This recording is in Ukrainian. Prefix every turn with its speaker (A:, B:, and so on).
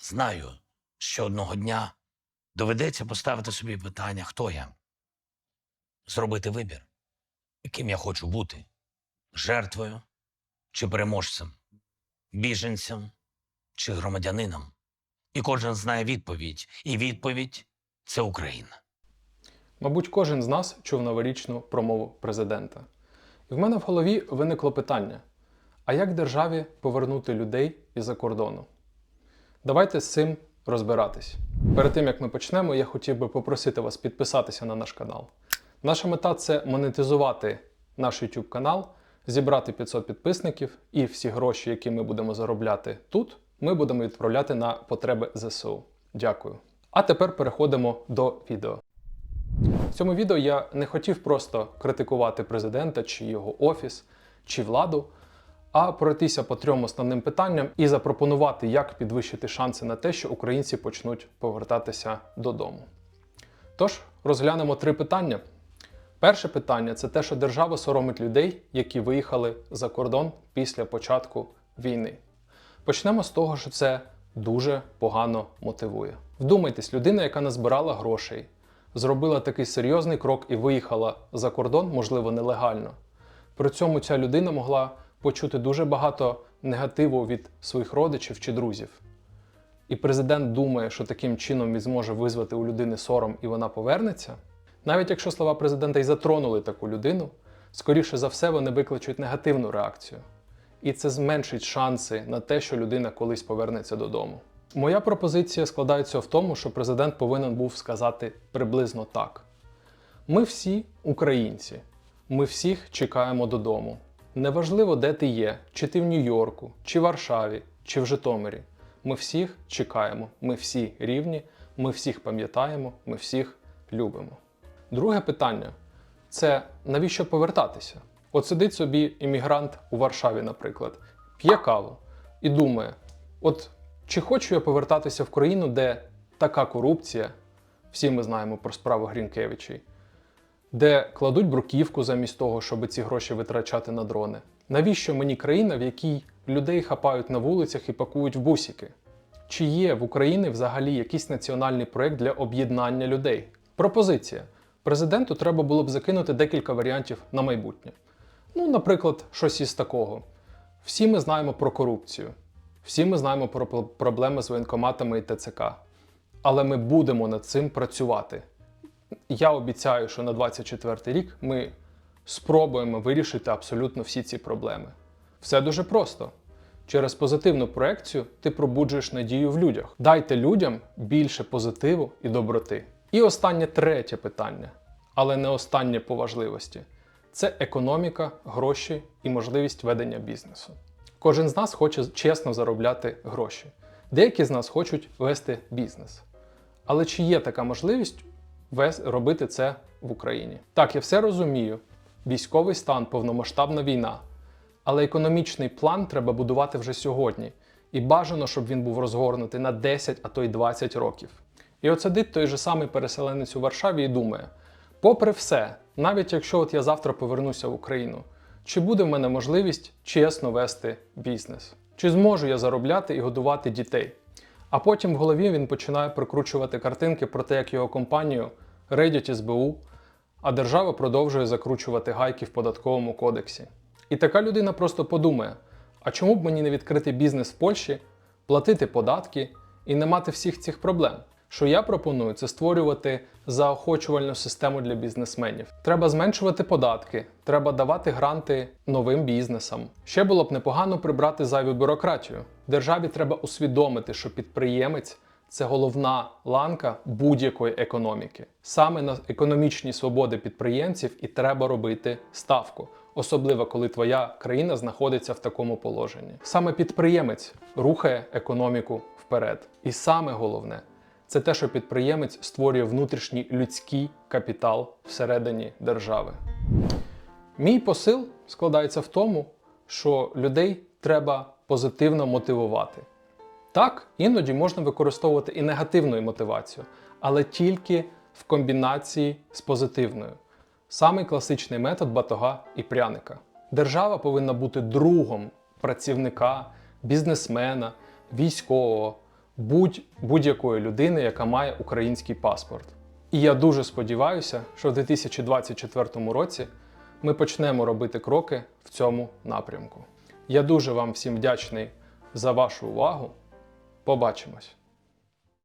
A: Знаю, що одного дня доведеться поставити собі питання, хто я, зробити вибір, яким я хочу бути жертвою чи переможцем, біженцем чи громадянином. І кожен знає відповідь, і відповідь це Україна.
B: Мабуть, кожен з нас чув новорічну промову президента. І в мене в голові виникло питання: а як державі повернути людей із-за кордону? Давайте з цим розбиратись. Перед тим як ми почнемо, я хотів би попросити вас підписатися на наш канал. Наша мета це монетизувати наш YouTube канал, зібрати 500 підписників, і всі гроші, які ми будемо заробляти тут, ми будемо відправляти на потреби ЗСУ. Дякую. А тепер переходимо до відео. В цьому відео я не хотів просто критикувати президента чи його офіс, чи владу, а пройтися по трьом основним питанням і запропонувати, як підвищити шанси на те, що українці почнуть повертатися додому. Тож, розглянемо три питання. Перше питання це те, що держава соромить людей, які виїхали за кордон після початку війни. Почнемо з того, що це дуже погано мотивує. Вдумайтесь, людина, яка назбирала грошей, зробила такий серйозний крок і виїхала за кордон, можливо, нелегально. При цьому ця людина могла почути дуже багато негативу від своїх родичів чи друзів. І президент думає, що таким чином він зможе визвати у людини сором і вона повернеться. Навіть якщо слова президента й затронули таку людину, скоріше за все вони викличуть негативну реакцію. І це зменшить шанси на те, що людина колись повернеться додому. Моя пропозиція складається в тому, що президент повинен був сказати приблизно так: ми всі українці, ми всіх чекаємо додому. Неважливо, де ти є, чи ти в Нью-Йорку, чи Варшаві, чи в Житомирі. Ми всіх чекаємо, ми всі рівні, ми всіх пам'ятаємо, ми всіх любимо. Друге питання це навіщо повертатися? От сидить собі іммігрант у Варшаві, наприклад, п'є каву і думає: от чи хочу я повертатися в країну, де така корупція, всі ми знаємо про справу Грінкевичей, де кладуть бруківку замість того, щоб ці гроші витрачати на дрони. Навіщо мені країна, в якій людей хапають на вулицях і пакують в бусики? Чи є в Україні взагалі якийсь національний проєкт для об'єднання людей? Пропозиція. Президенту треба було б закинути декілька варіантів на майбутнє. Ну, наприклад, щось із такого. Всі ми знаємо про корупцію, всі ми знаємо про проблеми з воєнкоматами і ТЦК. Але ми будемо над цим працювати. Я обіцяю, що на 24 рік ми спробуємо вирішити абсолютно всі ці проблеми. Все дуже просто. Через позитивну проекцію ти пробуджуєш надію в людях. Дайте людям більше позитиву і доброти. І останнє третє питання, але не останнє по важливості це економіка, гроші і можливість ведення бізнесу. Кожен з нас хоче чесно заробляти гроші. Деякі з нас хочуть вести бізнес. Але чи є така можливість робити це в Україні? Так, я все розумію. Військовий стан, повномасштабна війна. Але економічний план треба будувати вже сьогодні. І бажано, щоб він був розгорнутий на 10, а то й 20 років. І от сидить той же самий переселенець у Варшаві і думає: попри все, навіть якщо от я завтра повернуся в Україну, чи буде в мене можливість чесно вести бізнес? Чи зможу я заробляти і годувати дітей? А потім в голові він починає прикручувати картинки про те, як його компанію рейдять СБУ, а держава продовжує закручувати гайки в податковому кодексі. І така людина просто подумає: а чому б мені не відкрити бізнес в Польщі, платити податки і не мати всіх цих проблем? Що я пропоную, це створювати заохочувальну систему для бізнесменів. Треба зменшувати податки, треба давати гранти новим бізнесам. Ще було б непогано прибрати зайву бюрократію. Державі треба усвідомити, що підприємець це головна ланка будь-якої економіки. Саме на економічні свободи підприємців і треба робити ставку, особливо коли твоя країна знаходиться в такому положенні. Саме підприємець рухає економіку вперед. І саме головне це те, що підприємець створює внутрішній людський капітал всередині держави. Мій посил складається в тому, що людей треба позитивно мотивувати. Так, іноді можна використовувати і негативну мотивацію, але тільки в комбінації з позитивною. Самий класичний метод батога і пряника. Держава повинна бути другом працівника, бізнесмена, військового, будь будь-якої людини, яка має український паспорт. І я дуже сподіваюся, що в 2024 році ми почнемо робити кроки в цьому напрямку. Я дуже вам всім вдячний за вашу увагу. Побачимось!